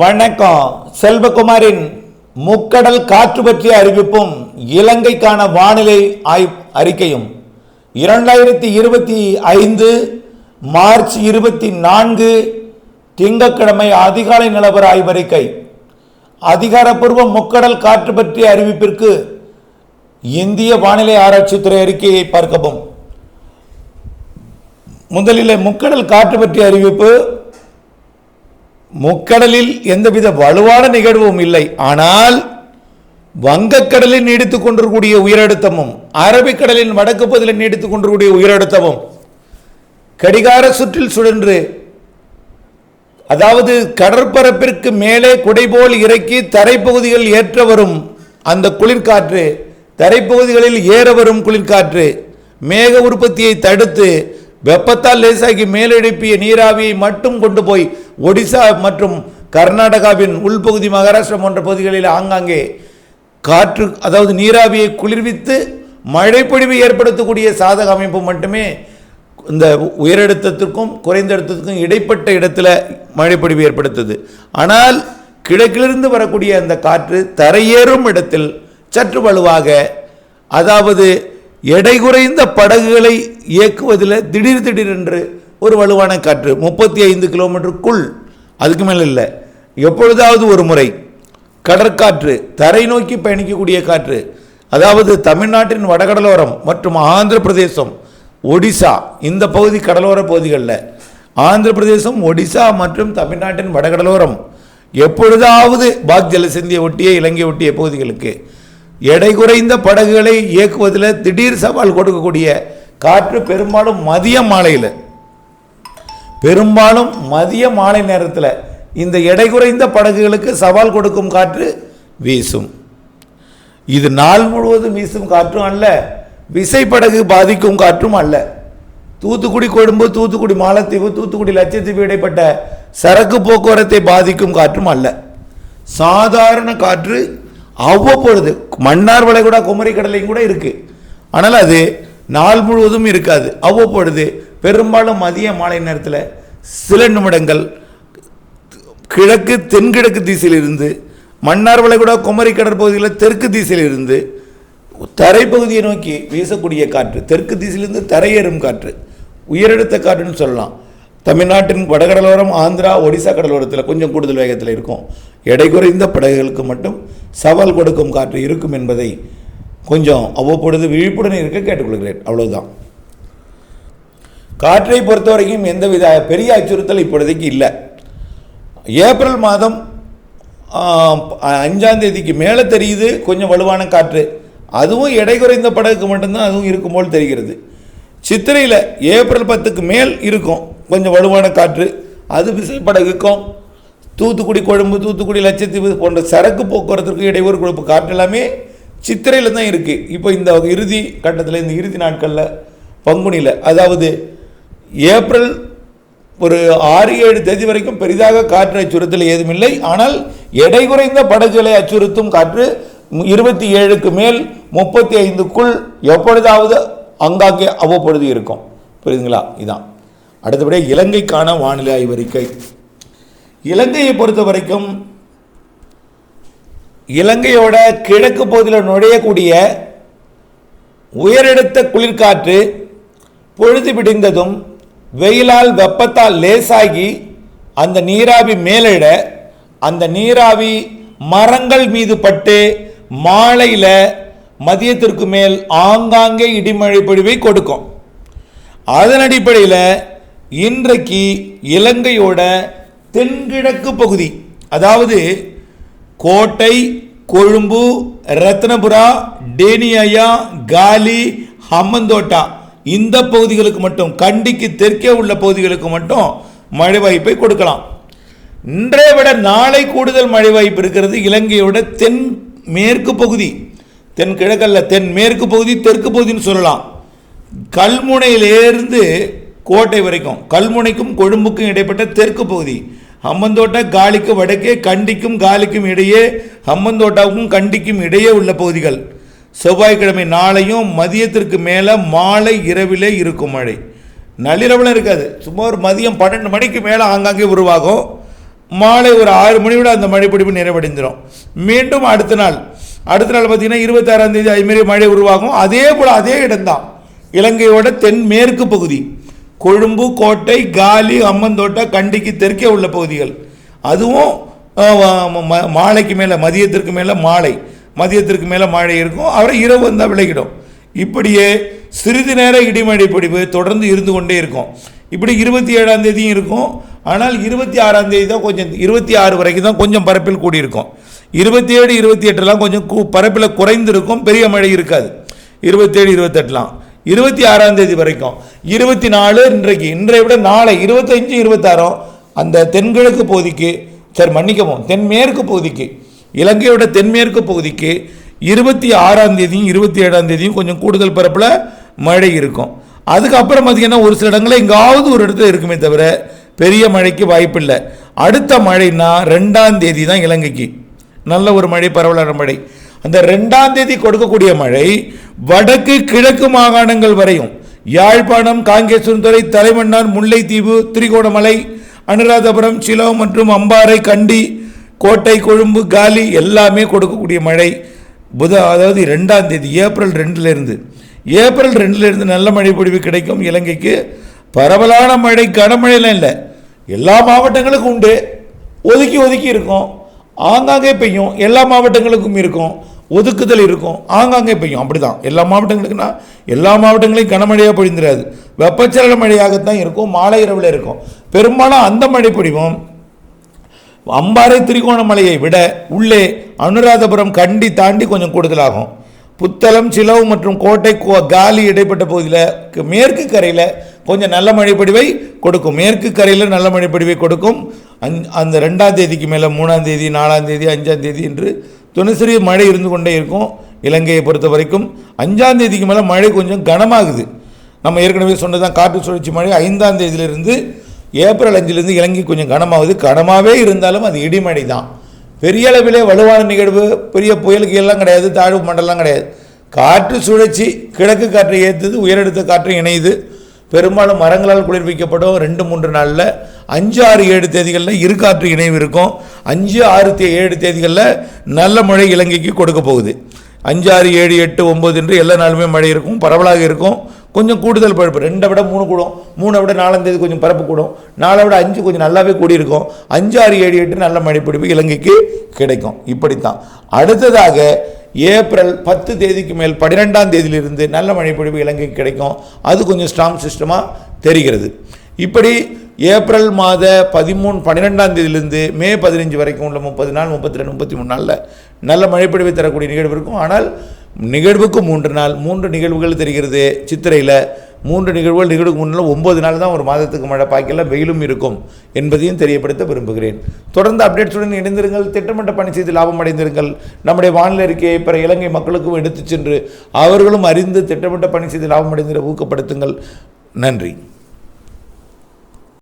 வணக்கம். செல்வகுமாரின் முக்கடல் காற்று பற்றிய அறிவிப்பும் இலங்கைக்கான வானிலை ஆய் அறிக்கையும். இரண்டாயிரத்தி இருபத்தி ஐந்து மார்ச் இருபத்தி நான்கு திங்கட்கிழமை அதிகாலை நிலவர ஆய்வறிக்கை அதிகாரப்பூர்வ முக்கடல் காற்று பற்றிய அறிவிப்பிற்கு இந்திய வானிலை ஆராய்ச்சித்துறை அறிக்கையை பார்க்கவும். முதலில் முக்கடல் காற்று பற்றிய அறிவிப்பு முக்கடலில் எந்தவித வலுவான நிகழ்வும் இல்லை. ஆனால் வங்கக்கடலில் நீடித்துக் கொண்டிருக்கூடிய உயரழுத்தமும் அரபிக்கடலின் வடக்கு பகுதியில் நீடித்துக் கொண்டிருக்கூடிய உயரழுத்தமும் கடிகார சுற்றில் சுழன்று அதாவது கடற்பரப்பிற்கு மேலே குடைபோல் இறக்கி தரைப்பகுதிகள் ஏற்ற வரும் அந்த குளிர்காற்று தரைப்பகுதிகளில் ஏற வரும் குளிர்காற்று மேக உற்பத்தியை தடுத்து வெப்பத்தால் லேசாகி மேலெழுப்பிய நீராவியை மட்டும் கொண்டு போய் ஒடிசா மற்றும் கர்நாடகாவின் உள்பகுதி மகாராஷ்டிரா போன்ற பகுதிகளில் ஆங்காங்கே காற்று அதாவது நீராவியை குளிர்வித்து மழைப்பொழிவை ஏற்படுத்தக்கூடிய சாதக அமைப்பு மட்டுமே இந்த உயரழுத்தத்திற்கும் குறைந்த அழுத்தத்துக்கும் இடைப்பட்ட இடத்துல மழைப்பொழிவு ஏற்படுத்துது. ஆனால் கிழக்கிலிருந்து வரக்கூடிய அந்த காற்று தரையேறும் இடத்தில் சற்று வலுவாக அதாவது எடை குறைந்த படகுகளை இயக்குவதில் திடீர் திடீரென்று ஒரு வலுவான காற்று முப்பத்தி ஐந்து கிலோமீட்டருக்குள் அதுக்கு மேலே இல்லை. எப்பொழுதாவது ஒரு முறை கடற்காற்று தரை நோக்கி பயணிக்கக்கூடிய காற்று அதாவது தமிழ்நாட்டின் வடகடலோரம் மற்றும் ஆந்திர பிரதேசம் ஒடிசா இந்த பகுதி கடலோர பகுதிகளில் ஆந்திர பிரதேசம் ஒடிசா மற்றும் தமிழ்நாட்டின் வடகடலோரம் எப்பொழுதாவது பாக் ஜலசந்தியை ஒட்டிய இலங்கை ஒட்டிய பகுதிகளுக்கு எடை குறைந்த படகுகளை இயக்குவதில் திடீர் சவால் கொடுக்கக்கூடிய காற்று பெரும்பாலும் மதிய மாலையில் பெரும்பாலும் மதிய மாலை நேரத்தில் இந்த எடை குறைந்த படகுகளுக்கு சவால் கொடுக்கும் காற்று வீசும். இது நாள் முழுவதும் வீசும் காற்றும் அல்ல விசைப்படகு பாதிக்கும் காற்றும் அல்ல. தூத்துக்குடி கொழும்பு தூத்துக்குடி மாலத்தீவு தூத்துக்குடி லட்சத்தீவு இடைப்பட்ட சரக்கு போக்குவரத்தை பாதிக்கும் காற்றும் அல்ல. சாதாரண காற்று அவ்வப்பொழுது மன்னார் வளைகுடா குமரி கடலையும் கூட இருக்குது ஆனால் அது நாள் முழுவதும் இருக்காது. அவ்வப்பொழுது பெரும்பாலும் மதிய மாலை நேரத்தில் சில நிமிடங்கள் கிழக்கு தென்கிழக்கு திசையிலிருந்து மன்னார்வளைகுடா குமரி கடற்பகுதியில் தெற்கு திசையிலிருந்து தரைப்பகுதியை நோக்கி வீசக்கூடிய காற்று தெற்கு திசையிலிருந்து தரையேறும் காற்று உயரெடுத்த காற்றுன்னு சொல்லலாம். தமிழ்நாட்டின் வடகடலோரம் ஆந்திரா ஒடிசா கடலோரத்தில் கொஞ்சம் கூடுதல் வேகத்தில் இருக்கும். எடை குறைந்த படகுகளுக்கு மட்டும் சவால் கொடுக்கும் காற்று இருக்கும் என்பதை கொஞ்சம் அவ்வப்பொழுது விழிப்புடன் இருக்க கேட்டுக்கொள்கிறேன். அவ்வளவுதான். காற்றை பொறுத்த வரைக்கும் எந்தவித பெரிய அச்சுறுத்தல் இப்பொழுதைக்கு இல்லை. ஏப்ரல் மாதம் அஞ்சாம் தேதிக்கு மேலே தெரியுது கொஞ்சம் வலுவான காற்று. அதுவும் எடை குறைந்த படகுக்கு மட்டும்தான் அதுவும் இருக்கும் போல் தெரிகிறது. சித்திரையில் ஏப்ரல் பத்துக்கு மேல் இருக்கும் கொஞ்சம் வலுவான காற்று. அது விசைப்படகுக்கும் தூத்துக்குடி கொழும்பு தூத்துக்குடி லட்சத்தீவு போன்ற சரக்கு போக்குவரத்துக்கு இடையூறு கொடுப்பு. காற்று எல்லாமே சித்திரையில் தான் இருக்குது இப்போ இந்த இறுதி கட்டத்தில் இந்த இறுதி நாட்களில் பங்குனியில் அதாவது ஏப்ரல் ஒரு ஆறு ஏழு தேதி வரைக்கும் பெரிதாக காற்று அச்சுறுத்தல் ஏதுமில்லை. ஆனால் எடை குறைந்த படகுகளை அச்சுறுத்தும் காற்று இருபத்தி ஏழுக்கு மேல் முப்பத்தி ஐந்துக்குள் எப்பொழுதாவது அங்காங்கே அவ்வப்பொழுது இருக்கும். புரியுதுங்களா? இதான். அடுத்தபடியாக இலங்கைக்கான வானிலை ஆய்வறிக்கை. இலங்கையை பொறுத்த வரைக்கும் இலங்கையோட கிழக்கு பகுதியில் நுழையக்கூடிய உயரெடுத்த குளிர்காற்று பொழுது விடிந்ததும் வெயிலால் வெப்பத்தால் லேசாகி அந்த நீராவி மேலிட அந்த நீராவி மரங்கள் மீது பட்டு மாலையில் மதியத்திற்கு மேல் ஆங்காங்கே இடிமழை பொழிவை கொடுக்கும். அதன் அடிப்படையில் இன்றைக்கு இலங்கையோட தென்கிழக்கு பகுதி அதாவது கோட்டை கொழும்பு ரத்னபுரா டேனியா காலி ஹம்மந்தோட்டா இந்த பகுதிகளுக்கு மட்டும் கண்டிக்கு தெற்கே உள்ள பகுதிகளுக்கு மட்டும் மழை வாய்ப்பை கொடுக்கலாம். இன்றைய விட நாளை கூடுதல் மழை வாய்ப்பு இருக்கிறது இலங்கையோட தென் மேற்கு பகுதி. தென் கிழக்கல்ல தென் மேற்கு பகுதி தெற்கு பகுதின்னு சொல்லலாம். கல்முனையிலேருந்து கோட்டை வரைக்கும் கல்முனைக்கும் கொழும்புக்கும் இடைப்பட்ட தெற்கு பகுதி. ஹம்மந்தோட்டா காலிக்கு வடக்கே கண்டிக்கும் காலிக்கும் இடையே ஹம்மந்தோட்டாவுக்கும் கண்டிக்கும் இடையே உள்ள பகுதிகள். செவ்வாய்க்கிழமை நாளையும் மதியத்திற்கு மேலே மாலை இரவிலே இருக்கும் மழை. நள்ளிரவில் இருக்காது. சும்மா ஒரு மதியம் பன்னெண்டு மணிக்கு மேலே ஆங்காங்கே உருவாகும். மாலை ஒரு ஆறு மணியோட அந்த மழைப்பிடிப்பு நிறைவடைந்துடும் மீண்டும் அடுத்த நாள். அடுத்த நாள் பார்த்திங்கன்னா இருபத்தாறாம் தேதி அதுமாரி மழை உருவாகும். அதே போல் அதே இடம்தான். இலங்கையோட தென்மேற்கு பகுதி. கொழும்பு கோட்டை காலி அம்மந்தோட்டை கண்டிக்கு தெற்கே உள்ள பகுதிகள். அதுவும் மாலைக்கு மேலே மதியத்திற்கு மேலே மாலை. மதியத்திற்கு மேலே மழை இருக்கும். அப்புறம் இரவு வந்தால் விலகிடும். இப்படியே சிறிது நேர இடிமழை பிடிப்பு தொடர்ந்து இருந்து கொண்டே இருக்கும். இப்படி இருபத்தி ஏழாம் தேதியும் இருக்கும். ஆனால் இருபத்தி ஆறாம் தேதி தான் கொஞ்சம் இருபத்தி ஆறு வரைக்கும் தான் கொஞ்சம் பரப்பில் கூடியிருக்கும். இருபத்தி ஏழு இருபத்தி எட்டுலாம் கொஞ்சம் கூ பரப்பில் குறைந்திருக்கும். பெரிய மழை இருக்காது. இருபத்தேழு இருபத்தெட்டுலாம். இருபத்தி ஆறாம் தேதி வரைக்கும். இருபத்தி நாலு இன்றைக்கு இன்றைய விட நாளை இருபத்தஞ்சு இருபத்தாறும் அந்த தென்கிழக்கு பகுதிக்கு சரி மன்னிக்கவும் தென்மேற்கு பகுதிக்கு இலங்கையோட தென்மேற்கு பகுதிக்கு இருபத்தி ஆறாம் தேதியும் இருபத்தி ஏழாம் தேதியும் கொஞ்சம் கூடுதல் பரப்பில் மழை இருக்கும். அதுக்கப்புறம் பார்த்தீங்கன்னா ஒரு சில இடங்களில் எங்காவது ஒரு இடத்துல இருக்குமே தவிர பெரிய மழைக்கு வாய்ப்பில்லை. அடுத்த மழைன்னா ரெண்டாம் தேதி தான் இலங்கைக்கு. நல்ல ஒரு மழை பரவலான மழை. அந்த ரெண்டாம் தேதி கொடுக்கக்கூடிய மழை வடக்கு கிழக்கு மாகாணங்கள் வரையும். யாழ்ப்பாணம் காங்கேஸ்வரத்துறை தலைமன்னார் முல்லைத்தீவு திரிகோணமலை அனுராதபுரம் சிலோ மற்றும் அம்பாறை கண்டி கோட்டை கொழும்பு காலி எல்லாமே கொடுக்கக்கூடிய மழை. புத அதாவது ரெண்டாம் தேதி ஏப்ரல் ரெண்டுலேருந்து. ஏப்ரல் ரெண்டுலேருந்து நல்ல மழை பொழிவு கிடைக்கும் இலங்கைக்கு. பரவலான மழை கனமழைலாம் இல்லை. எல்லா மாவட்டங்களுக்கும் உண்டு. ஒதுக்கி ஒதுக்கி இருக்கும். ஆங்காங்கே பெய்யும். எல்லா மாவட்டங்களுக்கும் இருக்கும். ஒதுக்குதல் இருக்கும். ஆங்காங்கே பெய்யும். அப்படிதான். எல்லா மாவட்டங்களுக்குன்னா எல்லா மாவட்டங்களையும் கனமழையாக பொழிந்துடாது வெப்பச்சலன மழையாகத்தான் இருக்கும். மாலை இரவில் இருக்கும். பெரும்பாலும் அந்த மழை பொழிவும் அம்பாறை திரிகோணமலையை விட உள்ளே அனுராதபுரம் கண்டி தாண்டி கொஞ்சம் கூடுதலாகும். புத்தளம் சிலவு மற்றும் கோட்டை கோ- காலி இடைப்பட்ட பகுதியில் மேற்கு கரையில் கொஞ்சம் நல்ல மழைப்படிவை கொடுக்கும். மேற்கு கரையில் நல்ல மழைப்படிவை கொடுக்கும். அந் அந்த ரெண்டாம் தேதிக்கு மேலே மூணாம் தேதி நாலாம் தேதி அஞ்சாம் தேதி என்று தினசரி மழை இருந்து கொண்டே இருக்கும் இலங்கையை பொறுத்த வரைக்கும். அஞ்சாம் தேதிக்கு மேலே மழை கொஞ்சம் கனமாகுது. நம்ம ஏற்கனவே சொன்னதான் காற்று சுழற்சி மழை. ஐந்தாம் தேதியிலிருந்து ஏப்ரல் அஞ்சிலிருந்து இலங்கை கொஞ்சம் கனமாகுது. கனமாகவே இருந்தாலும் அது இடிமடி தான் பெரிய அளவிலே வலுவான நிகழ்வு பெரிய புயலுக்கு எல்லாம் கிடையாது தாழ்வு மண்டலம் கிடையாது. காற்று சுழற்சி கிழக்கு காற்றை ஏற்றுது உயரெடுத்த காற்று இணையுது. பெரும்பாலும் மரங்களால் குளிர்விக்கப்படும் ரெண்டு மூன்று நாளில் அஞ்சு ஆறு ஏழு தேதிகளில் இரு காற்று இணைவு இருக்கும். அஞ்சு ஆறு தே ஏழு தேதிகளில் நல்ல மழை இலங்கைக்கு கொடுக்க போகுது. அஞ்சு ஆறு ஏழு எட்டு ஒம்பது என்று எல்லா நாளுமே மழை இருக்கும் பரவலாக இருக்கும். கொஞ்சம் கூடுதல் பழுப்பு. ரெண்டை விட மூணு கூடும். மூணை விட நாலாந்தேதி கொஞ்சம் பரப்பு கூடும். நாலை விட அஞ்சு கொஞ்சம் நல்லாவே கூடியிருக்கும். அஞ்சு ஆறு ஏழு எட்டு நல்ல மழைப்பிடிப்பு இலங்கைக்கு கிடைக்கும். இப்படித்தான். அடுத்ததாக ஏப்ரல் பத்து தேதிக்கு மேல் பன்னிரெண்டாம் தேதியிலிருந்து நல்ல மழைப்பிடிப்பு இலங்கைக்கு கிடைக்கும். அது கொஞ்சம் ஸ்ட்ராங் சிஸ்டமாக தெரிகிறது. இப்படி ஏப்ரல் மாத பதிமூணு பன்னிரெண்டாம் தேதியிலிருந்து மே பதினஞ்சு வரைக்கும் உள்ள முப்பது நாள் முப்பத்தி ரெண்டு முப்பத்தி மூணு நாளில் நல்ல மழைப்பொழிவை தரக்கூடிய நிகழ்வு இருக்கும். ஆனால் நிகழ்வுக்கு மூன்று நாள் மூன்று நிகழ்வுகள் தெரிகிறது சித்திரையில். மூன்று நிகழ்வுகள் நிகழ்வுக்கு முன்னால் ஒம்பது நாள் தான் ஒரு மாதத்துக்கு மழை பாய்க்கல வெயிலும் இருக்கும் என்பதையும் தெரியப்படுத்த விரும்புகிறேன். தொடர்ந்து அப்டேட்ஸுடன் இணைந்திருங்கள். திட்டமிட்ட பணி செய்து லாபம் அடைந்திருங்கள். நம்முடைய வானிலை அறிக்கையை பிற இலங்கை மக்களுக்கும் எடுத்துச் சென்று அவர்களும் அறிந்து திட்டமிட்ட பணி செய்து லாபம் அடைந்திட ஊக்கப்படுத்துங்கள். நன்றி.